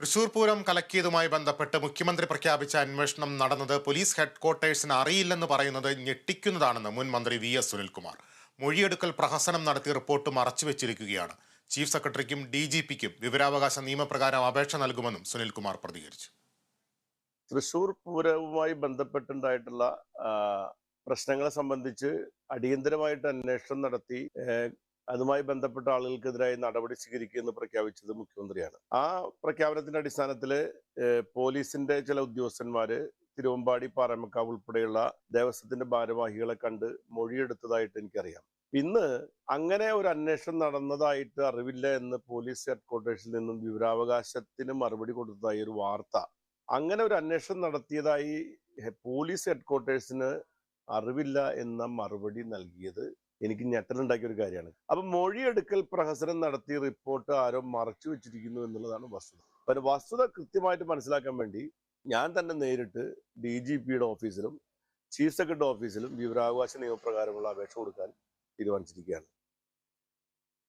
തൃശൂർ പൂരം കലക്കിയതുമായി ബന്ധപ്പെട്ട് മുഖ്യമന്ത്രി പ്രഖ്യാപിച്ച അന്വേഷണം നടന്നത് പോലീസ് ഹെഡ്ക്വാർട്ടേഴ്സിന് അറിയില്ലെന്ന് പറയുന്നത് ഞെട്ടിക്കുന്നതാണെന്ന് മുൻ മന്ത്രി വി എസ് സുനിൽകുമാർ. മൊഴിയെടുക്കൽ പ്രഹസനം നടത്തി റിപ്പോർട്ട് മറച്ചുവെച്ചിരിക്കുകയാണ് ചീഫ് സെക്രട്ടറിക്കും ഡി ജി പിക്കും വിവരാവകാശ നിയമപ്രകാരം അപേക്ഷ നൽകുമെന്നും സുനിൽകുമാർ പ്രതികരിച്ചു. തൃശൂർ പൂരവുമായി ബന്ധപ്പെട്ടുണ്ടായിട്ടുള്ള പ്രശ്നങ്ങളെ സംബന്ധിച്ച് അടിയന്തരമായിട്ട് അന്വേഷണം നടത്തി അതുമായി ബന്ധപ്പെട്ട ആളുകൾക്കെതിരായി നടപടി സ്വീകരിക്കുമെന്ന് പ്രഖ്യാപിച്ചത് മുഖ്യമന്ത്രിയാണ്. ആ പ്രഖ്യാപനത്തിന്റെ അടിസ്ഥാനത്തിൽ പോലീസിന്റെ ചില ഉദ്യോഗസ്ഥന്മാര് തിരുവമ്പാടി പാറമക്കാവ് ഉൾപ്പെടെയുള്ള ദേവസ്വത്തിന്റെ ഭാരവാഹികളെ കണ്ട് മൊഴിയെടുത്തതായിട്ട് എനിക്കറിയാം. ഇന്ന് അങ്ങനെ ഒരു അന്വേഷണം നടന്നതായിട്ട് അറിവില്ല എന്ന് പോലീസ് ഹെഡ്ക്വാർട്ടേഴ്സിൽ നിന്നും വിവരാവകാശത്തിന് മറുപടി കൊടുത്തതായി ഒരു വാർത്ത. അങ്ങനെ ഒരു അന്വേഷണം നടത്തിയതായി പോലീസ് ഹെഡ്ക്വാർട്ടേഴ്സിന് അറിവില്ല എന്ന മറുപടി നൽകിയത് എനിക്ക് ഞെട്ടലുണ്ടാക്കിയ ഒരു കാര്യമാണ്. അപ്പൊ മൊഴിയെടുക്കൽ പ്രഹസനം നടത്തി റിപ്പോർട്ട് ആരോ മറച്ചു വെച്ചിരിക്കുന്നു എന്നുള്ളതാണ് വസ്തുത. അപ്പൊ വസ്തുത കൃത്യമായിട്ട് മനസ്സിലാക്കാൻ വേണ്ടി ഞാൻ തന്നെ നേരിട്ട് ഡി ജി പിയുടെ ഓഫീസിലും ചീഫ് സെക്രട്ടറി ഓഫീസിലും വിവരാവകാശ നിയമപ്രകാരമുള്ള അപേക്ഷ കൊടുക്കാൻ തീരുമാനിച്ചിരിക്കുകയാണ്.